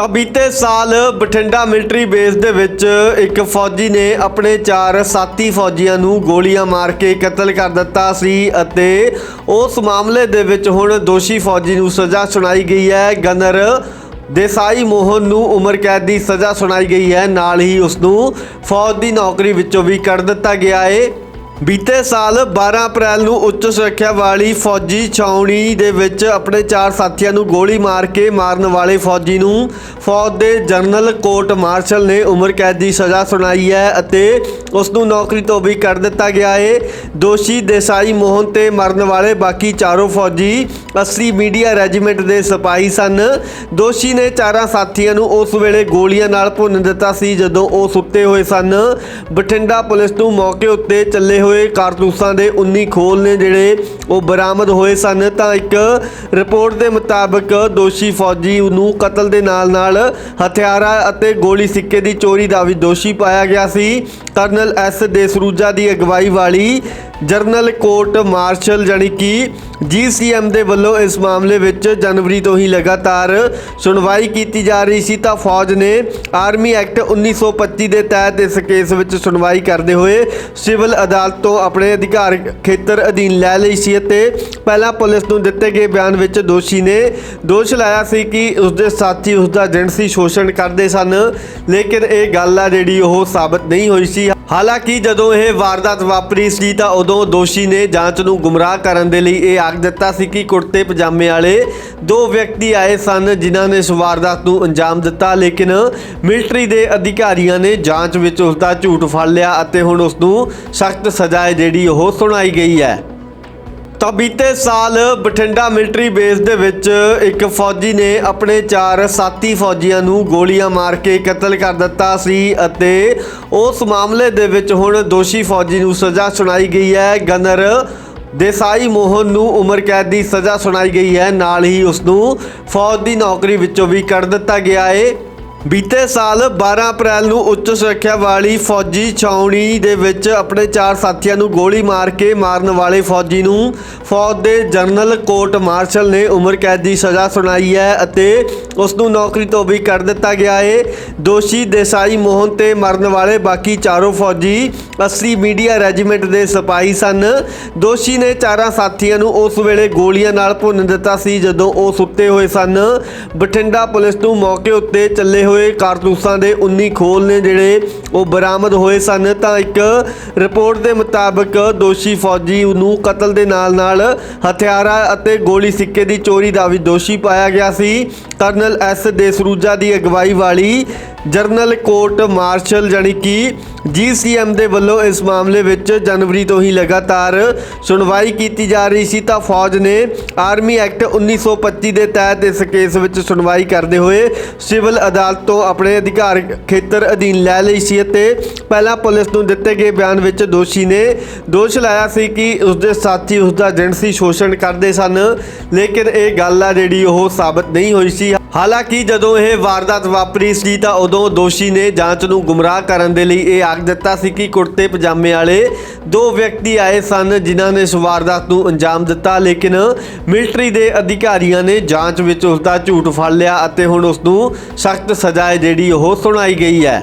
ਤਾਂ ਬੀਤੇ ਸਾਲ ਬਠਿੰਡਾ ਮਿਲਟਰੀ ਬੇਸ ਦੇ ਵਿੱਚ ਇੱਕ ਫੌਜੀ ਨੇ ਆਪਣੇ ਚਾਰ ਸਾਥੀ ਫੌਜੀਆਂ ਨੂੰ ਗੋਲੀਆਂ ਮਾਰ ਕੇ ਕਤਲ ਕਰ ਦਿੱਤਾ ਸੀ ਅਤੇ ਉਸ ਮਾਮਲੇ ਦੇ ਵਿੱਚ ਹੁਣ ਦੋਸ਼ੀ ਫੌਜੀ ਨੂੰ ਸਜ਼ਾ ਸੁਣਾਈ ਗਈ ਹੈ। ਗਨਰ ਦੇਸਾਈ ਮੋਹਨ ਨੂੰ ਉਮਰ ਕੈਦ ਦੀ ਸਜ਼ਾ ਸੁਣਾਈ ਗਈ ਹੈ। ਨਾਲ ਹੀ ਉਸ ਨੂੰ ਫੌਜ ਦੀ ਨੌਕਰੀ ਵਿੱਚੋਂ ਵੀ ਕੱਢ ਦਿੱਤਾ ਗਿਆ ਹੈ। ਬੀਤੇ ਸਾਲ 12 ਅਪ੍ਰੈਲ ਨੂੰ ਉੱਚ ਸੁਰੱਖਿਆ ਵਾਲੀ ਫੌਜੀ ਛਾਉਣੀ ਦੇ ਵਿੱਚ ਆਪਣੇ ਚਾਰ ਸਾਥੀਆਂ ਨੂੰ ਗੋਲੀ ਮਾਰ ਕੇ ਮਾਰਨ ਵਾਲੇ ਫੌਜੀ ਨੂੰ ਫੌਜ ਦੇ ਜਨਰਲ ਕੋਰਟ ਮਾਰਸ਼ਲ ਨੇ ਉਮਰ ਕੈਦ ਦੀ ਸਜ਼ਾ ਸੁਣਾਈ ਹੈ ਅਤੇ ਉਸ ਨੂੰ ਨੌਕਰੀ ਤੋਂ ਵੀ ਕਰ ਦਿੱਤਾ ਗਿਆ ਹੈ। ਦੋਸ਼ੀ ਦੇਸਾਈ ਮੋਹਨ ਤੇ ਮਰਨ ਵਾਲੇ ਬਾਕੀ ਚਾਰੋਂ ਫੌਜੀ 80 ਮੀਡੀਆ ਰੈਜੀਮੈਂਟ ਦੇ ਸਿਪਾਹੀ ਸਨ। ਦੋਸ਼ੀ ਨੇ ਚਾਰਾਂ ਸਾਥੀਆਂ ਨੂੰ ਉਸ ਵੇਲੇ ਗੋਲੀਆਂ ਨਾਲ ਭੁੰਨ ਦਿੱਤਾ ਸੀ, ਜਦੋਂ ਉਹ ਸੁੱਤੇ ਹੋਏ ਸਨ। ਬਠਿੰਡਾ ਪੁਲਿਸ ਨੂੰ ਮੌਕੇ ਉੱਤੇ ਚੱਲੇ ਹੋਏ ਕਾਰਤੂਸਾਂ ਦੇ 19 ਖੋਲ ਨੇ ਜਿਹੜੇ ਉਹ ਬਰਾਮਦ ਹੋਏ ਸਨ। ਤਾਂ ਇੱਕ ਰਿਪੋਰਟ ਦੇ ਮੁਤਾਬਕ ਦੋਸ਼ੀ ਫੌਜੀ ਨੂੰ ਕਤਲ ਦੇ ਨਾਲ-ਨਾਲ ਹਥਿਆਰਾਂ ਅਤੇ ਗੋਲੀ ਸਿੱਕੇ ਦੀ ਚੋਰੀ ਦਾ ਵੀ ਦੋਸ਼ੀ ਪਾਇਆ ਗਿਆ ਸੀ। ਕਰਨਲ ਐਸ ਦੇਸਰੂਜਾ ਦੀ ਅਗਵਾਈ ਵਾਲੀ ਜਰਨਲ ਕੋਰਟ ਮਾਰਸ਼ਲ ਜਾਣੀ ਕਿ ਜੀਸੀਐਮ ਦੇ ਵੱਲੋਂ ਇਸ ਮਾਮਲੇ ਵਿੱਚ ਜਨਵਰੀ ਤੋਂ ਹੀ ਲਗਾਤਾਰ ਸੁਣਵਾਈ ਕੀਤੀ ਜਾ ਰਹੀ ਸੀ ਤਾਂ ਫੌਜ ਨੇ ਆਰਮੀ ਐਕਟ 1925 ਦੇ ਤਹਿਤ ਇਸ ਕੇਸ ਵਿੱਚ ਸੁਣਵਾਈ ਕਰਦੇ ਹੋਏ ਸਿਵਲ ਅਦਾਲਤ ਤੋਂ ਆਪਣੇ ਅਧਿਕਾਰ ਖੇਤਰ ਅਧੀਨ ਲੈ ਲਈ ਸੀ ਅਤੇ ਪਹਿਲਾਂ ਪੁਲਿਸ ਨੂੰ ਦਿੱਤੇ ਗਏ ਬਿਆਨ ਵਿੱਚ ਦੋਸ਼ੀ ਨੇ ਦੋਸ਼ ਲਾਇਆ ਸੀ ਕਿ ਉਸਦੇ ਸਾਥੀ ਉਸਦਾ ਜਿਣਸੀ ਸ਼ੋਸ਼ਣ ਕਰਦੇ ਸਨ, ਲੇਕਿਨ ਇਹ ਗੱਲ ਆ ਜਿਹੜੀ ਉਹ ਸਾਬਤ ਨਹੀਂ ਹੋਈ ਸੀ। ਹਾਲਾਂਕਿ ਜਦੋਂ ਇਹ ਵਾਰਦਾਤ ਵਾਪਰੀ ਸੀ ਤਾਂ ਉਦੋਂ ਦੋਸ਼ੀ ਨੇ ਜਾਂਚ ਨੂੰ ਗੁੰਮਰਾਹ ਕਰਨ ਦੇ ਲਈ ਇਹ ਆਖ ਦਿੱਤਾ ਸੀ ਕਿ ਕੁੜਤੇ ਪਜਾਮੇ ਵਾਲੇ ਦੋ ਵਿਅਕਤੀ ਆਏ ਸਨ ਜਿਨ੍ਹਾਂ ਨੇ ਇਸ ਵਾਰਦਾਤ ਨੂੰ ਅੰਜਾਮ ਦਿੱਤਾ, ਲੇਕਿਨ ਮਿਲਟਰੀ ਦੇ ਅਧਿਕਾਰੀਆਂ ਨੇ ਜਾਂਚ ਵਿੱਚ ਉਸ ਦਾ ਝੂਠ ਫੜ ਲਿਆ ਅਤੇ ਹੁਣ ਉਸ ਨੂੰ ਸਖਤ ਸਜ਼ਾ ਹੈ ਜਿਹੜੀ ਉਹ ਸੁਣਾਈ ਗਈ ਹੈ। ਤਾਂ ਬੀਤੇ ਸਾਲ ਬਠਿੰਡਾ ਮਿਲਟਰੀ ਬੇਸ ਦੇ ਵਿੱਚ ਇੱਕ ਫੌਜੀ ਨੇ ਆਪਣੇ ਚਾਰ ਸਾਥੀ ਫੌਜੀਆਂ ਨੂੰ ਗੋਲੀਆਂ ਮਾਰ ਕੇ ਕਤਲ ਕਰ ਦਿੱਤਾ ਸੀ ਅਤੇ ਉਸ ਮਾਮਲੇ ਦੇ ਵਿੱਚ ਹੁਣ ਦੋਸ਼ੀ ਫੌਜੀ ਨੂੰ ਸਜ਼ਾ ਸੁਣਾਈ ਗਈ ਹੈ। ਗਨਰ ਦੇਸਾਈ ਮੋਹਨ ਨੂੰ ਉਮਰ ਕੈਦ ਦੀ ਸਜ਼ਾ ਸੁਣਾਈ ਗਈ ਹੈ। ਨਾਲ ਹੀ ਉਸ ਨੂੰ ਫੌਜ ਦੀ ਨੌਕਰੀ ਵਿੱਚੋਂ ਵੀ ਕੱਢ ਦਿੱਤਾ ਗਿਆ ਹੈ। ਬੀਤੇ ਸਾਲ 12 ਅਪ੍ਰੈਲ ਨੂੰ ਉੱਚ ਸੁਰੱਖਿਆ ਵਾਲੀ ਫੌਜੀ ਛਾਉਣੀ ਦੇ ਵਿੱਚ ਆਪਣੇ ਚਾਰ ਸਾਥੀਆਂ ਨੂੰ ਗੋਲੀ ਮਾਰ ਕੇ ਮਾਰਨ ਵਾਲੇ ਫੌਜੀ ਨੂੰ ਫੌਜ ਦੇ ਜਨਰਲ ਕੋਰਟ ਮਾਰਸ਼ਲ ਨੇ ਉਮਰ ਕੈਦ ਦੀ ਸਜ਼ਾ ਸੁਣਾਈ ਹੈ ਅਤੇ ਉਸ ਨੂੰ ਨੌਕਰੀ ਤੋਂ ਵੀ ਕਰ ਦਿੱਤਾ ਗਿਆ ਹੈ। ਦੋਸ਼ੀ ਦੇਸਾਈ ਮੋਹਨ ਤੇ ਮਰਨ ਵਾਲੇ ਬਾਕੀ ਚਾਰੋਂ ਫੌਜੀ 80 ਮੀਡੀਆ ਰੈਜੀਮੈਂਟ ਦੇ ਸਿਪਾਹੀ ਸਨ। ਦੋਸ਼ੀ ਨੇ ਚਾਰਾਂ ਸਾਥੀਆਂ ਨੂੰ ਉਸ ਵੇਲੇ ਗੋਲੀਆਂ ਨਾਲ ਭੁੰਨ ਦਿੱਤਾ ਸੀ, ਜਦੋਂ ਉਹ ਸੁੱਤੇ ਹੋਏ ਸਨ। ਬਠਿੰਡਾ ਪੁਲਿਸ ਨੂੰ ਮੌਕੇ ਉੱਤੇ ਚੱਲੇ ਹੋਏ ਕਾਰਤੂਸਾਂ ਦੇ 19 ਖੋਲ ਨੇ ਜਿਹੜੇ ਉਹ ਬਰਾਮਦ ਹੋਏ ਸਨ। ਤਾਂ ਇੱਕ ਰਿਪੋਰਟ ਦੇ ਮੁਤਾਬਕ ਦੋਸ਼ੀ ਫੌਜੀ ਨੂੰ ਕਤਲ ਦੇ ਨਾਲ-ਨਾਲ ਹਥਿਆਰਾਂ ਅਤੇ ਗੋਲੀ ਸਿੱਕੇ ਦੀ ਚੋਰੀ ਦਾ ਵੀ ਦੋਸ਼ੀ ਪਾਇਆ ਗਿਆ ਸੀ। ਕਰਨਲ ਐਸ ਦੇਸਰੂਜਾ ਦੀ ਅਗਵਾਈ ਵਾਲੀ ਜਰਨਲ ਕੋਰਟ ਮਾਰਸ਼ਲ ਜਾਣੀ ਕਿ ਜੀਸੀਐਮ ਦੇ ਵੱਲੋਂ ਇਸ ਮਾਮਲੇ ਵਿੱਚ ਜਨਵਰੀ ਤੋਂ ਹੀ ਲਗਾਤਾਰ ਸੁਣਵਾਈ ਕੀਤੀ ਜਾ ਰਹੀ ਸੀ, ਤਾਂ ਫੌਜ ਨੇ ਆਰਮੀ ਐਕਟ 1925 ਦੇ ਤਹਿਤ ਇਸ ਕੇਸ ਵਿੱਚ ਸੁਣਵਾਈ ਕਰਦੇ ਹੋਏ ਸਿਵਲ ਅਦਾਲਤ ਤੋਂ ਆਪਣੇ ਅਧਿਕਾਰ ਖੇਤਰ ਅਧੀਨ ਲੈ ਲਈ ਸੀ ਅਤੇ ਪਹਿਲਾਂ ਪੁਲਿਸ ਨੂੰ ਦਿੱਤੇ ਗਏ ਬਿਆਨ ਵਿੱਚ ਦੋਸ਼ੀ ਨੇ ਦੋਸ਼ ਲਾਇਆ ਸੀ ਕਿ ਉਸਦੇ ਸਾਥੀ ਉਸਦਾ ਜਿਣਸੀ ਸ਼ੋਸ਼ਣ ਕਰਦੇ ਸਨ, ਲੇਕਿਨ ਇਹ ਗੱਲ ਆ ਜਿਹੜੀ ਉਹ ਸਾਬਤ ਨਹੀਂ ਹੋਈ ਸੀ। ਹਾਲਾਂਕਿ ਜਦੋਂ ਇਹ ਵਾਰਦਾਤ ਵਾਪਰੀ ਸੀ ਤਾਂ ਉਦੋਂ ਦੋਸ਼ੀ ਨੇ ਜਾਂਚ ਨੂੰ ਗੁੰਮਰਾਹ ਕਰਨ ਦੇ ਲਈ ਇਹ ਆਖ ਦਿੱਤਾ ਸੀ ਕਿ ਕੁੜਤੇ ਪਜਾਮੇ ਵਾਲੇ ਦੋ ਵਿਅਕਤੀ ਆਏ ਸਨ ਜਿਨ੍ਹਾਂ ਨੇ ਇਸ ਵਾਰਦਾਤ ਨੂੰ ਅੰਜਾਮ ਦਿੱਤਾ, ਲੇਕਿਨ ਮਿਲਟਰੀ ਦੇ ਅਧਿਕਾਰੀਆਂ ਨੇ ਜਾਂਚ ਵਿੱਚ ਉਸ ਦਾ ਝੂਠ ਫੜ ਲਿਆ ਅਤੇ ਹੁਣ ਉਸ ਨੂੰ ਸਖਤ ਸਜ਼ਾ ਹੈ ਜਿਹੜੀ ਉਹ ਸੁਣਾਈ ਗਈ ਹੈ।